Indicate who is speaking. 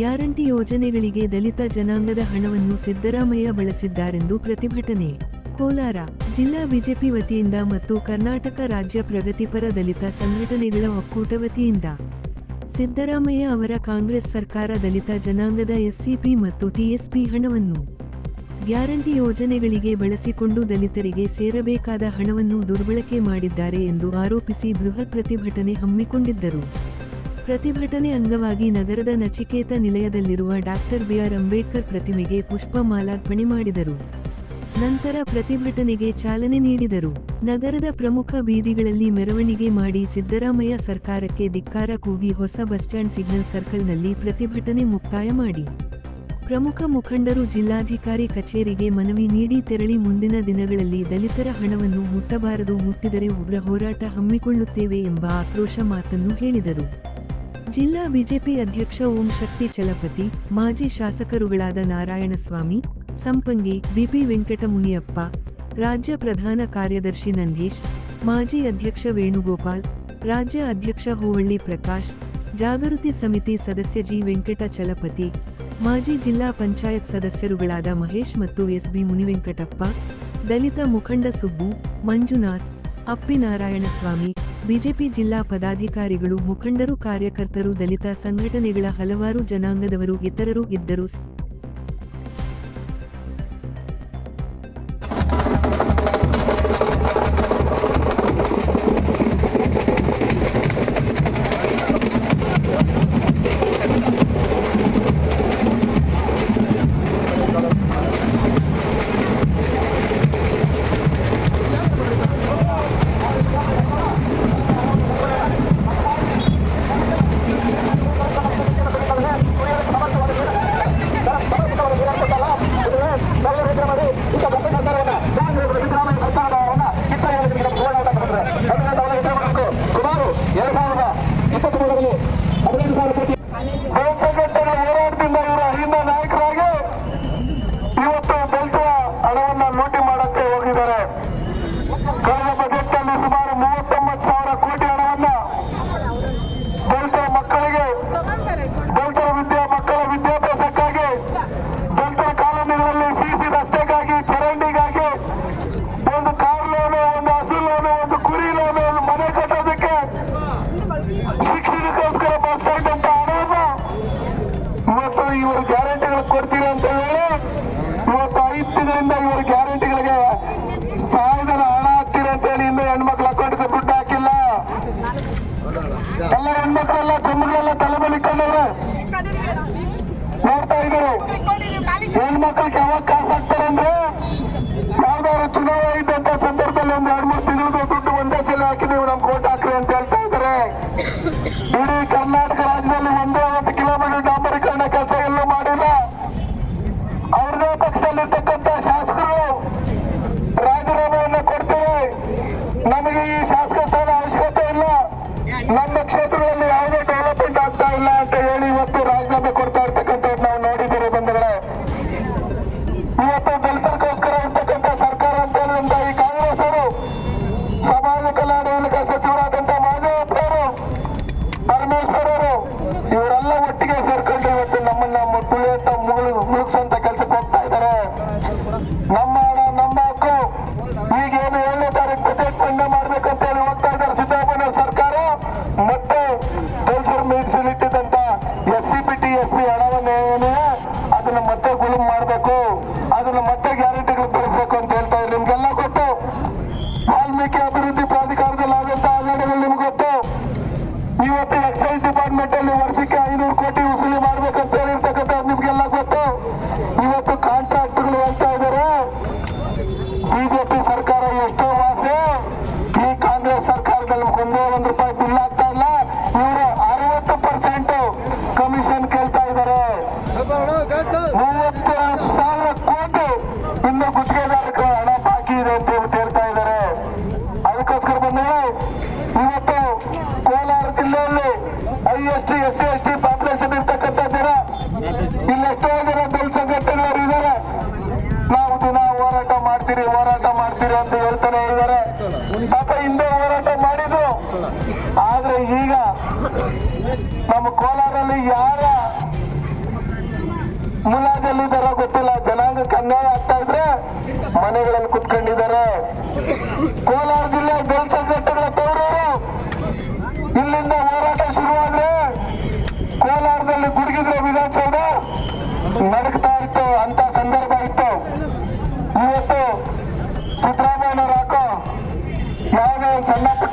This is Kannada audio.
Speaker 1: ಯೋಜನೆಗಳಿಗೆ ದಲಿತ ಜನಾಂಗದ ಹಣವನ್ನು ಸಿದ್ದರಾಮಯ್ಯ ಬಳಸಿದ್ದಾರೆಂದು ಪ್ರತಿಭಟನೆ. ಕೋಲಾರ ಜಿಲ್ಲಾ ಬಿಜೆಪಿ ವತಿಯಿಂದ ಮತ್ತು ಕರ್ನಾಟಕ ರಾಜ್ಯ ಪ್ರಗತಿಪರ ದಲಿತ ಸಂಘಟನೆಗಳ ಒಕ್ಕೂಟ ವತಿಯಿಂದ. ಸಿದ್ದರಾಮಯ್ಯ ಅವರ ಕಾಂಗ್ರೆಸ್ ಸರ್ಕಾರ ದಲಿತ ಜನಾಂಗದ ಎಸ್ಸಿಪಿ ಮತ್ತು ಟಿಎಸ್ಪಿ ಹಣವನ್ನು ಗ್ಯಾರಂಟಿ ಯೋಜನೆಗಳಿಗೆ ಬಳಸಿಕೊಂಡು ದಲಿತರಿಗೆ ಸೇರಬೇಕಾದ ಹಣವನ್ನು ದುರ್ಬಳಕೆ ಮಾಡಿದ್ದಾರೆ ಎಂದು ಆರೋಪಿಸಿ ಬೃಹತ್ ಪ್ರತಿಭಟನೆ ಹಮ್ಮಿಕೊಂಡಿದ್ದರು. ಪ್ರತಿಭಟನೆ ಅಂಗವಾಗಿ ನಗರದ ನಚಿಕೇತ ನಿಲಯದಲ್ಲಿರುವ ಡಾಕ್ಟರ್ ಬಿಆರ್ ಅಂಬೇಡ್ಕರ್ ಪ್ರತಿಮೆಗೆ ಪುಷ್ಪ ಮಾಲಾರ್ಪಣೆ ಮಾಡಿದರು. ನಂತರ ಪ್ರತಿಭಟನೆಗೆ ಚಾಲನೆ ನೀಡಿದರು. ನಗರದ ಪ್ರಮುಖ ಬೀದಿಗಳಲ್ಲಿ ಮೆರವಣಿಗೆ ಮಾಡಿ ಸಿದ್ದರಾಮಯ್ಯ ಸರ್ಕಾರಕ್ಕೆ ಧಿಕ್ಕಾರ ಕೂಗಿ ಹೊಸ ಬಸ್ಸ್ಟ್ಯಾಂಡ್ ಸಿಗ್ನಲ್ ಸರ್ಕಲ್ನಲ್ಲಿ ಪ್ರತಿಭಟನೆ ಮುಕ್ತಾಯ ಮಾಡಿ. ಪ್ರಮುಖ ಮುಖಂಡರು ಜಿಲ್ಲಾಧಿಕಾರಿ ಕಚೇರಿಗೆ ಮನವಿ ನೀಡಿ ತೆರಳಿ ಮುಂದಿನ ದಿನಗಳಲ್ಲಿ ದಲಿತರ ಹಣವನ್ನು ಮುಟ್ಟಬಾರದು ಮುಟ್ಟಿದರೆ ಉಗ್ರ ಹೋರಾಟ ಹಮ್ಮಿಕೊಳ್ಳುತ್ತೇವೆ ಎಂಬ ಆಕ್ರೋಶ ಮಾತನ್ನು ಹೇಳಿದರು. ಜಿಲ್ಲಾ ಬಿಜೆಪಿ ಅಧ್ಯಕ್ಷ ಓಂ ಶಕ್ತಿ ಚಲಪತಿ, ಮಾಜಿ ಶಾಸಕರುಗಳಾದ ನಾರಾಯಣಸ್ವಾಮಿ, ಸಂಪಂಗಿ ಬಿಪಿ ವೆಂಕಟಮುನಿಯಪ್ಪ, ರಾಜ್ಯ ಪ್ರಧಾನ ಕಾರ್ಯದರ್ಶಿ ನಂದೀಶ್, ಮಾಜಿ ಅಧ್ಯಕ್ಷ ವೇಣುಗೋಪಾಲ್, ರಾಜ್ಯ ಅಧ್ಯಕ್ಷ ಹೋವಳ್ಳಿ ಪ್ರಕಾಶ್, ಜಾಗೃತಿ ಸಮಿತಿ ಸದಸ್ಯ ಜಿ ವೆಂಕಟ ಚಲಪತಿ, ಮಾಜಿ ಜಿಲ್ಲಾ ಪಂಚಾಯತ್ ಸದಸ್ಯರುಗಳಾದ ಮಹೇಶ್ ಮತ್ತು ಎಸ್ಬಿ ಮುನಿವೆಂಕಟಪ್ಪ, ದಲಿತ ಮುಖಂಡ ಸುಬ್ಬು, ಮಂಜುನಾಥ್ ಅಪ್ಪಿನಾರಾಯಣಸ್ವಾಮಿ ಬಿಜೆಪಿ ಜಿಲ್ಲಾ ಪದಾಧಿಕಾರಿಗಳು ಮುಖಂಡರು ಕಾರ್ಯಕರ್ತರು ದಲಿತ ಸಂಘಟನೆಗಳ ಹಲವಾರು ಜನಾಂಗದವರು ಇತರರು ಇದ್ದರು.
Speaker 2: ಎರಡು ಸಾವಿರದ ಇಪ್ಪತ್ತು ಮೂರರಲ್ಲಿ ಸಾವಿರ ಕೋಟಿ ಬಹುಸಂಘಟನೆ ಹೋರಾಟದಿಂದ ಇವರ ಅಹಿಂದ ನಾಯಕರಾಗಿ ಇವತ್ತು ದಲಿತ ಹಣವನ್ನ ಲೂಟಿ ಮಾಡಕ್ಕೆ ಹೋಗಿದ್ದಾರೆ. ಸುಮಾರು ಮೂವತ್ತೊಂಬತ್ತು ಸಾವಿರ ಕೋಟಿ ಮಕ್ಕಳಿಗೆ ದಲಿತರ ವಿದ್ಯಾ ಮಕ್ಕಳ ವಿದ್ಯಾಭ್ಯಾಸಕ್ಕಾಗಿ ದಲಿತರ ಕಾಲೋನಿಗಳಲ್ಲಿ ಎಲ್ಲ ಹೆಣ್ಮಕ್ಳೆಲ್ಲ ತಮ್ಮಗಳೆಲ್ಲ ತಲೆ ಬಲಿಕೊಂಡವ್ರೆ ನೋಡ್ತಾ ಇದ್ದಾರೆ ಹೆಣ್ಮಕ್ಳಿಗೆ ಯಾವಾಗ ಕಾಸು ಹಾಕ್ತಾರೆ ಅಂದ್ರೆ ಯಾವ್ದಾದ್ರು ಚುನಾವಣೆ ಇದ್ದಂತ ಸಂದರ್ಭದಲ್ಲಿ ಒಂದು ಎರಡು ಮೂರು ತಿಂಗಳು ದುಡ್ಡು ಒಂದೇ ಸಲ ಹಾಕಿ ನೀವು ನಮ್ಗೆ ಓಟ್ ಹಾಕ್ರಿ ಅಂತ ಹೇಳ್ತಾ ಇದ್ದಾರೆ ಇಡೀ ಕರ್ನಾಟಕ ರಾಜ್ಯದಲ್ಲಿ ಒಂದೇ ಒಂದು ಕಿಲೋಮೀಟರ್ ಡಾಂಬರೀಕರಣ ಕೆಲಸ ಎಲ್ಲೂ ಮಾಡಿಲ್ಲ ಅವ್ರದೇ ಪಕ್ಷದಲ್ಲಿರ್ತಕ್ಕಂಥ ಅಂತ ಹೇಳಿ ಇವತ್ತು ಡಿಪಾರ್ಟ್ಮೆಂಟ್ ಅಲ್ಲಿ ವರ್ಷಕ್ಕೆ ಐನೂರು ಕೋಟಿ ಮಾಡ್ತೀರಿ ಅಂತ ಹೇಳ್ತಾನೆ ಇದ್ದಾರೆ. ಪಾಪ ಹಿಂದೆ ಹೋರಾಟ ಮಾಡಿದ್ರು. ಆದ್ರೆ ಈಗ ನಮ್ಮ ಕೋಲಾರಲ್ಲಿ ಯಾರ ಮುಲಾಜಲ್ಲಿದ್ದಾರೋ ಗೊತ್ತಿಲ್ಲ. ಜನಾಂಗಕ್ಕೆ ಅನ್ಯಾಯ ಆಗ್ತಾ ಇದ್ರೆ ಮನೆಗಳಲ್ಲಿ ಕುತ್ಕೊಂಡಿದ್ದಾರೆ. Kolar Hey, hey, come.